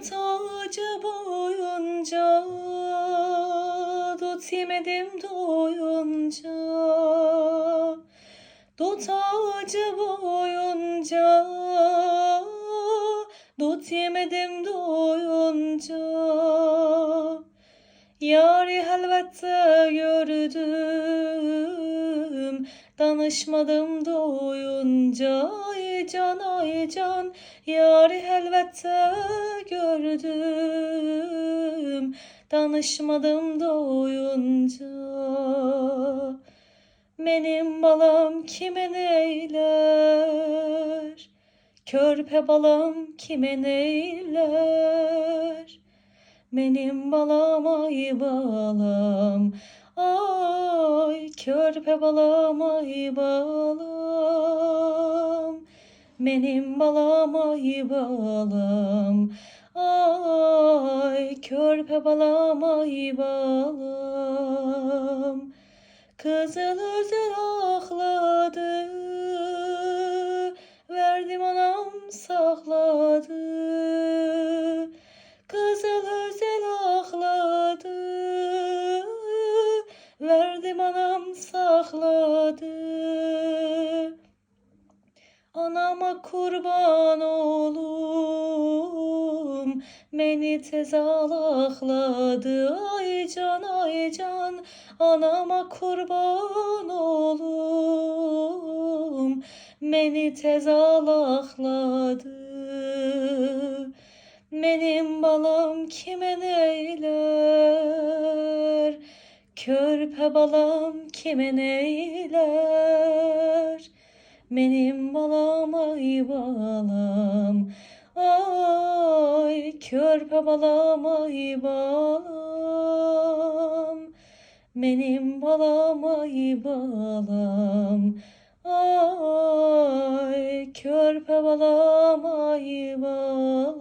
Dut ağacı boyunca Dut yemedim doyunca. Dut ağacı boyunca Dut yemedim doyunca. Yari helvette gördüm Danışmadım doyunca can ay can. Yari helvette gördüm Danışmadım doyunca Benim balam kime neyler? Körpe balam kime neyler? Benim balam ay balam. Ay körpe balam ay balam Benim balam ay balam Ay körpe balam ay balam Kızıl özel akladı Verdim anam sakladı Kızıl özel akladı Verdim Anama kurban olum Beni tez alakladı Ay can ay can. Anama kurban olum Beni tez alakladı benim balam kime neyler? Körpe balam kime neyler? Benim balam ay balam. Ay körpe balam ay balam. Benim balam ay balam. Ay körpe balam ay balam